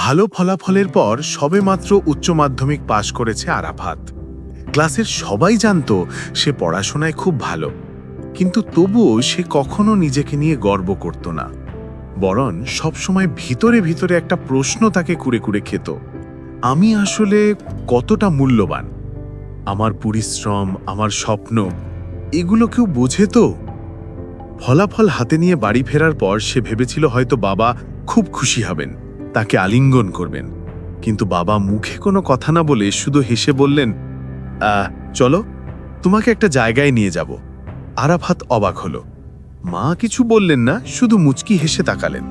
ভালো ফলাফলের পর সবেমাত্র উচ্চ মাধ্যমিক পাশ করেছে আরাফাত। ক্লাসের সবাই জানত সে পড়াশোনায় খুব ভালো, কিন্তু তবুও সে কখনো নিজেকে নিয়ে গর্ব করত না। বরং সবসময় ভিতরে ভিতরে একটা প্রশ্ন তাকে কুড়ে কুড়ে খেত, আমি আসলে কতটা মূল্যবান? আমার পরিশ্রম, আমার স্বপ্ন, এগুলো কেউ বোঝে তো? ফলাফল হাতে নিয়ে বাড়ি ফেরার পর সে ভেবেছিল হয়তো বাবা খুব খুশি হবেন। তাকে আলিঙ্গন করবেন। কিন্তু বাবা মুখে কোনো কথা না বলে শুধু হেসে বললেন "আহ, চলো তোমাকে একটা জায়গায় নিয়ে যাব। আরাফাত অবাক হলো। মা কিছু বললেন না শুধু মুচকি হেসে তাকালেন।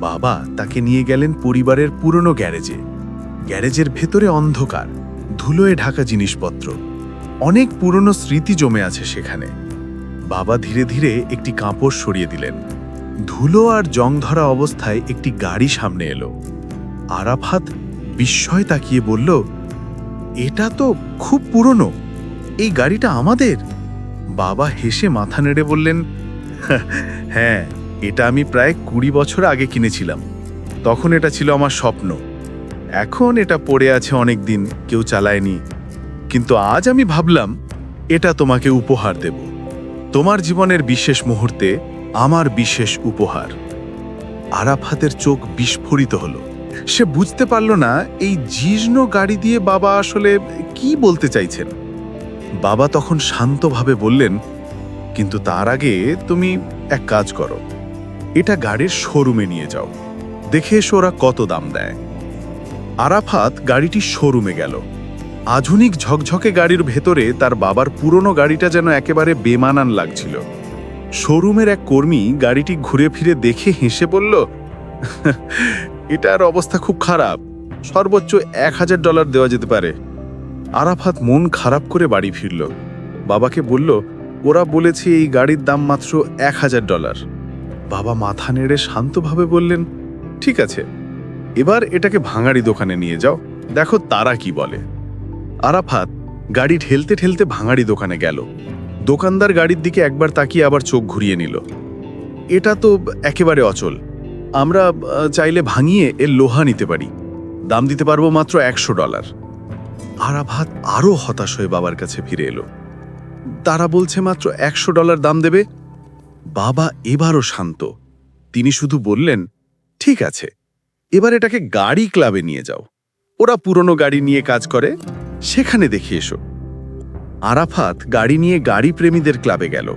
বাবা তাকে নিয়ে গেলেন পরিবারের পুরনো গ্যারেজে। গ্যারেজের ভেতরে অন্ধকার ধুলোয় ঢাকা জিনিসপত্র। অনেক পুরনো স্মৃতি জমে আছে সেখানে। বাবা ধীরে ধীরে একটি কাপড় সরিয়ে দিলেন। ধুলো আর জং ধরা অবস্থায় একটি গাড়ি সামনে এলো। আরাফাত বিস্ময় তাকিয়ে বলল, এটা তো খুব পুরনো। এই গাড়িটা আমাদের? বাবা হেসে মাথা নেড়ে বললেন হ্যাঁ এটা আমি প্রায় কুড়ি বছর আগে কিনেছিলাম। তখন এটা ছিল আমার স্বপ্ন। এখন এটা পড়ে আছে অনেক দিন, কেউ চালায়নি। কিন্তু আজ আমি ভাবলাম, এটা তোমাকে উপহার দেব। তোমার জীবনের বিশেষ মুহূর্তে আমার বিশেষ উপহার। আরাফাতের চোখ বিস্ফোরিত হলো। সে বুঝতে পারল না এই জীর্ণ গাড়ি দিয়ে বাবা আসলে কি বলতে চাইছেন। বাবা তখন শান্তভাবে বললেন, কিন্তু তার আগে তুমি এক কাজ করো। এটা গাড়ির শোরুমে নিয়ে যাও। দেখে এসো ওরা কত দাম দেয়। আরাফাত গাড়িটি শোরুমে গেল। আধুনিক ঝকঝকে গাড়ির ভেতরে তার বাবার পুরনো গাড়িটা যেন একেবারে বেমানান লাগছিল। শোরুমের এক কর্মী গাড়িটি ঘুরে ফিরে দেখে হেসে বলল, এটার অবস্থা খুব খারাপ। সর্বোচ্চ এক হাজার ডলার দেওয়া যেতে পারে। আরাফাত মন খারাপ করে বাড়ি ফিরল। বাবাকে বলল, ওরা বলেছে এই গাড়ির দাম মাত্র এক হাজার ডলার। বাবা মাথা নেড়ে শান্তভাবে বললেন, ঠিক আছে, এবার এটাকে ভাঙাড়ি দোকানে নিয়ে যাও। দেখো তারা কি বলে। আরাফাত গাড়ি ঠেলতে ঠেলতে ভাঙাড়ি দোকানে গেল। দোকানদার গাড়ির দিকে একবার তাকিয়ে আবার চোখ ঘুরিয়ে নিল। এটা তো একেবারে অচল। আমরা চাইলে ভাঙিয়ে এর লোহা নিতে পারি। দাম দিতে পারব মাত্র একশো ডলার। আরাফাত আরও হতাশ হয়ে বাবার কাছে ফিরে এলো। তারা বলছে মাত্র একশো ডলার দাম দেবে। বাবা এবারও শান্ত। তিনি শুধু বললেন, ঠিক আছে, এবার এটাকে গাড়ি ক্লাবে নিয়ে যাও। ওরা পুরনো গাড়ি নিয়ে কাজ করে, সেখানে দেখে এসো। আরাফাত গাড়ি নিয়ে গাড়ি প্রেমীদের ক্লাবে গেল।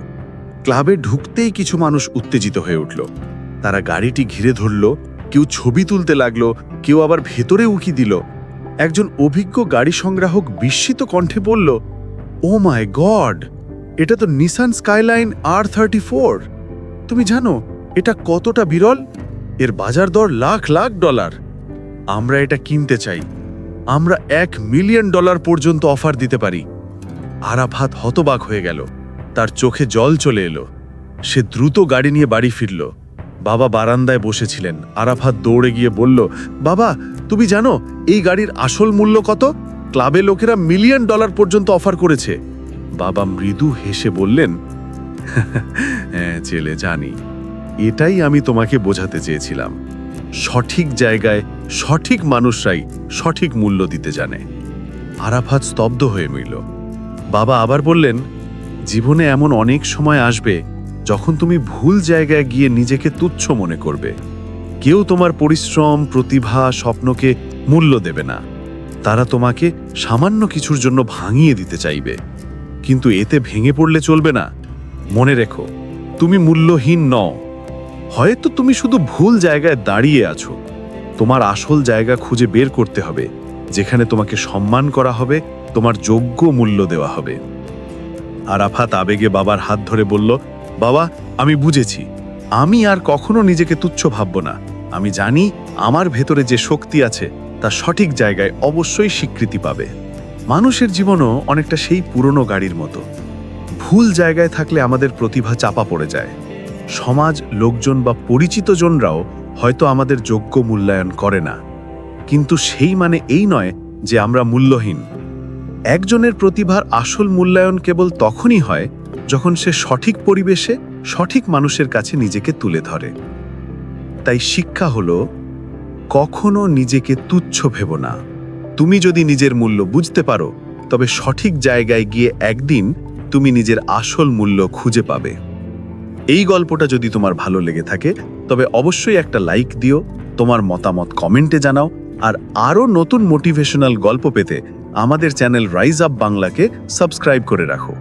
ক্লাবে ঢুকতেই কিছু মানুষ উত্তেজিত হয়ে উঠল। তারা গাড়িটি ঘিরে ধরল, কেউ ছবি তুলতে লাগল, কেউ আবার ভেতরে উকি দিল। একজন অভিজ্ঞ গাড়ি সংগ্রাহক বিস্মিত কণ্ঠে বলল, ও মাই গড, এটা তো Nissan Skyline R thirty four তুমি জানো, এটা কতটা বিরল? এর বাজার দর লাখ লাখ ডলার। আমরা এটা কিনতে চাই। আমরা এক মিলিয়ন ডলার পর্যন্ত অফার দিতে পারি। আরাফাত হতবাক হয়ে গেল। তার চোখে জল চলে এলো। সে দ্রুত গাড়ি নিয়ে বাড়ি ফিরল। বাবা বারান্দায় বসেছিলেন। আরাফাত দৌড়ে গিয়ে বলল, বাবা, তুমি জানো, এই গাড়ির আসল মূল্য কত? ক্লাবে লোকেরা মিলিয়ন ডলার পর্যন্ত অফার করেছে। বাবা মৃদু হেসে বললেন হ্যাঁ ছেলে, জানি। এটাই আমি তোমাকে বোঝাতে চেয়েছিলাম। সঠিক জায়গায় সঠিক মানুষরাই সঠিক মূল্য দিতে জানে। আরাফাত স্তব্ধ হয়ে রইল বাবা আবার বললেন, জীবনে এমন অনেক সময় আসবে যখন তুমি ভুল জায়গায় গিয়ে নিজেকে তুচ্ছ মনে করবে। কেউ তোমার পরিশ্রম, প্রতিভা, স্বপ্নকে মূল্য দেবে না। তারা তোমাকে সামান্য কিছুর জন্য ভাঙিয়ে দিতে চাইবে। কিন্তু এতে ভেঙে পড়লে চলবে না। মনে রেখো, তুমি মূল্যহীন নও। হয়তো তুমি শুধু ভুল জায়গায় দাঁড়িয়ে আছো। তোমার আসল জায়গা খুঁজে বের করতে হবে, যেখানে তোমাকে সম্মান করা হবে তোমার যোগ্য মূল্য দেওয়া হবে। আরাফাত আবেগে বাবার হাত ধরে বলল, বাবা, আমি বুঝেছি। আমি আর কখনো নিজেকে তুচ্ছ ভাবব না। আমি জানি আমার ভেতরে যে শক্তি আছে, তা সঠিক জায়গায় অবশ্যই স্বীকৃতি পাবে। মানুষের জীবনও অনেকটা সেই পুরনো গাড়ির মতো। ভুল জায়গায় থাকলে আমাদের প্রতিভা চাপা পড়ে যায়। সমাজ, লোকজন বা পরিচিত জনরাও হয়তো আমাদের যোগ্য মূল্যায়ন করে না। কিন্তু সেই মানে এই নয় যে আমরা মূল্যহীন। একজনের প্রতিভার আসল মূল্যায়ন কেবল তখনই হয় যখন সে সঠিক পরিবেশে সঠিক মানুষের কাছে নিজেকে তুলে ধরে। তাই শিক্ষা হল, কখনো নিজেকে তুচ্ছ ভেবো না। তুমি যদি নিজের মূল্য বুঝতে পারো, তবে সঠিক জায়গায় গিয়ে একদিন তুমি নিজের আসল মূল্য খুঁজে পাবে। এই গল্পটা যদি তোমার ভালো লেগে থাকে, তবে অবশ্যই একটা লাইক দিও, তোমার মতামত কমেন্টে জানাও, আর আরও নতুন মোটিভেশনাল গল্প পেতে আমাদের চ্যানেল রাইজ আপ বাংলাকে সাবস্ক্রাইব করে রাখো।